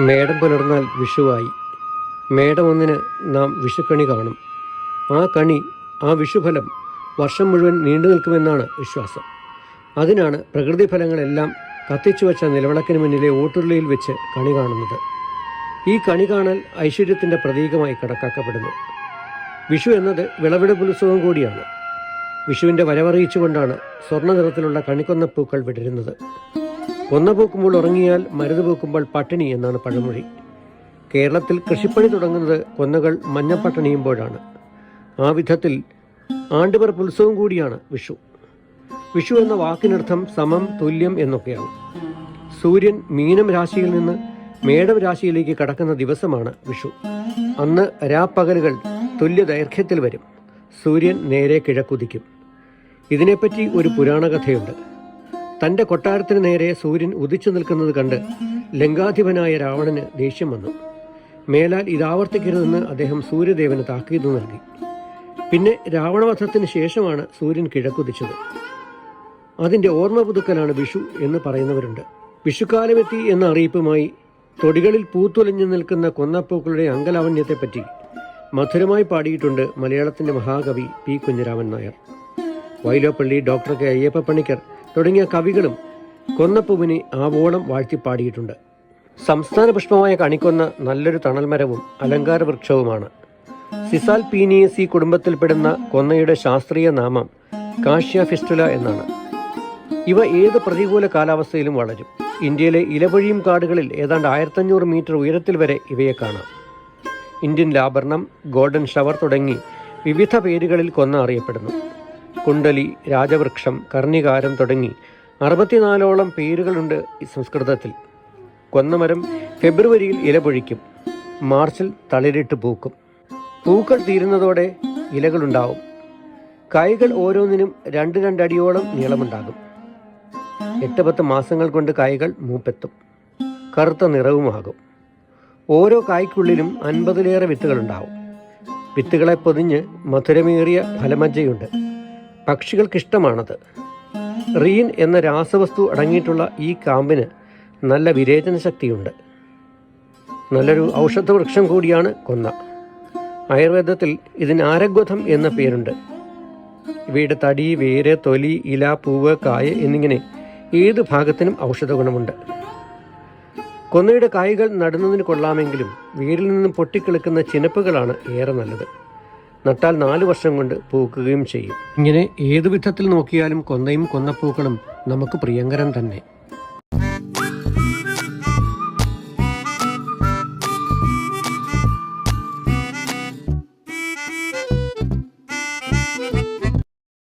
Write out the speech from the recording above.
മേടം പുലർന്നാൽ വിഷുവായി. മേടം ഒന്നിന് നാം വിഷുക്കണി കാണും. ആ കണി ആ വിഷുഫലം വർഷം മുഴുവൻ നീണ്ടു നിൽക്കുമെന്നാണ് വിശ്വാസം. അതിനാണ് പ്രകൃതി ഫലങ്ങളെല്ലാം കത്തിച്ചു വച്ച നിലവിളക്കിന് മുന്നിലെ ഓട്ടുരുളിയിൽ വെച്ച് കണി കാണുന്നത്. ഈ കണി കാണൽ ഐശ്വര്യത്തിന്റെ പ്രതീകമായി കണക്കാക്കപ്പെടുന്നു. വിഷു എന്നത് വിളവെടുപ്പ് ഉത്സവം കൂടിയാണ്. വിഷുവിന്റെ വരവറിയിച്ചുകൊണ്ടാണ് സ്വർണ നിറത്തിലുള്ള കണിക്കൊന്ന പൂക്കൾ വിടരുന്നത്. കൊന്ന പൂക്കുമ്പോൾ ഉറങ്ങിയാൽ മരുത് പൂക്കുമ്പോൾ പട്ടിണി എന്നാണ് പഴമൊഴി. കേരളത്തിൽ കൃഷിപ്പണി തുടങ്ങുന്നത് കൊന്നകൾ മഞ്ഞപ്പട്ടണിയുമ്പോഴാണ്. ആ വിധത്തിൽ ആണ്ടുപിറപ്പ് ഉത്സവം കൂടിയാണ് വിഷു. വിഷു എന്ന വാക്കിനർത്ഥം സമം തുല്യം എന്നൊക്കെയാണ്. സൂര്യൻ മീനം രാശിയിൽ നിന്ന് മേടം രാശിയിലേക്ക് കടക്കുന്ന ദിവസമാണ് വിഷു. അന്ന് രാപ്പകലുകൾ തുല്യ ദൈർഘ്യത്തിൽ വരും. സൂര്യൻ നേരെ കിഴക്കുതിക്കും ഇതിനെപ്പറ്റി ഒരു പുരാണകഥയുണ്ട്. തന്റെ കൊട്ടാരത്തിന് നേരെ സൂര്യൻ ഉദിച്ചു നിൽക്കുന്നത് കണ്ട് ലങ്കാധിപനായ രാവണന് ദേഷ്യം വന്നു. മേലാൽ ഇതാവർത്തിക്കരുതെന്ന് അദ്ദേഹം സൂര്യദേവന് താക്കീത് നൽകി. പിന്നെ രാവണവധത്തിന് ശേഷമാണ് സൂര്യൻ കിഴക്കുതിച്ചത് അതിന്റെ ഓർമ്മ പുതുക്കലാണ് വിഷു എന്ന് പറയുന്നവരുണ്ട്. വിഷുക്കാലമെത്തി എന്ന അറിയിപ്പുമായി തൊടികളിൽ പൂത്തുലഞ്ഞു നിൽക്കുന്ന കൊന്നപ്പൂക്കളുടെ അങ്കലാവണ്യത്തെപ്പറ്റി മധുരമായി പാടിയിട്ടുണ്ട് മലയാളത്തിന്റെ മഹാകവി P Kunhiraman Nair. Vyloppilli doctor K Ayyappa Panicker തുടങ്ങിയ കവികളും കൊന്നപ്പൂവിനെ ആവോളം വാഴ്ത്തിപ്പാടിയിട്ടുണ്ട്. സംസ്ഥാന പുഷ്പമായ കണിക്കൊന്ന നല്ലൊരു തണൽമരവും അലങ്കാര വൃക്ഷവുമാണ്. സിസാൽ പീനിയസി കുടുംബത്തിൽപ്പെടുന്ന കൊന്നയുടെ ശാസ്ത്രീയ നാമം കാഷ്യ ഫിസ്റ്റുല എന്നാണ്. ഇവ ഏത് പ്രതികൂല കാലാവസ്ഥയിലും വളരും. ഇന്ത്യയിലെ ഇലവഴിയും കാടുകളിൽ ഏതാണ്ട് ആയിരത്തഞ്ഞൂറ് മീറ്റർ ഉയരത്തിൽ വരെ ഇവയെ കാണാം. ഇന്ത്യൻ ലാബർണം ഗോൾഡൻ ഷവർ തുടങ്ങി വിവിധ പേരുകളിൽ കൊന്ന അറിയപ്പെടുന്നു. കുണ്ടലി രാജവൃക്ഷം കർണികാരം തുടങ്ങി അറുപത്തിനാലോളം പേരുകളുണ്ട് സംസ്കൃതത്തിൽ. കൊന്നമരം ഫെബ്രുവരിയിൽ ഇലപൊഴിക്കും മാർച്ചിൽ തളിരിട്ട് പൂക്കും. പൂക്കൾ തീരുന്നതോടെ ഇലകളുണ്ടാവും. കായ്കൾ ഓരോന്നിനും രണ്ട് രണ്ടടിയോളം നീളമുണ്ടാകും. എട്ട് പത്ത് മാസങ്ങൾ കൊണ്ട് കായ്കൾ മൂപ്പെത്തും. കറുത്ത നിറവുമാകും. ഓരോ കായ്ക്കുള്ളിലും അൻപതിലേറെ വിത്തുകളുണ്ടാവും. വിത്തുകളെ പൊതിഞ്ഞ് മധുരമേറിയ ഫലമജ്ജയുണ്ട്. പക്ഷികൾക്കിഷ്ടമാണത്. റീൻ എന്ന രാസവസ്തു അടങ്ങിയിട്ടുള്ള ഈ കാമ്പിന് നല്ല വിരേചന ശക്തിയുണ്ട് നല്ലൊരു ഔഷധവൃക്ഷം കൂടിയാണ് കൊന്ന. ആയുർവേദത്തിൽ ഇതിന് ആരഗ്വധം എന്ന പേരുണ്ട്. ഇവയുടെ തടി വേര് തൊലി ഇല പൂവ് കായ എന്നിങ്ങനെ ഏത് ഭാഗത്തിനും ഔഷധ ഗുണമുണ്ട്. കൊന്നയുടെ കായകൾ നടുന്നതിന് കൊള്ളാമെങ്കിലും വീരിൽ നിന്നും പൊട്ടിക്കിളുക്കുന്ന ചിനപ്പുകളാണ് ഏറെ നല്ലത്. നട്ടാൽ നാല് വർഷം കൊണ്ട് പൂക്കുകയും ചെയ്യും. ഇങ്ങനെ ഏതു വിധത്തിൽ നോക്കിയാലും കൊന്നയും കൊന്നപ്പൂക്കളും നമുക്ക് പ്രിയങ്കരം തന്നെ.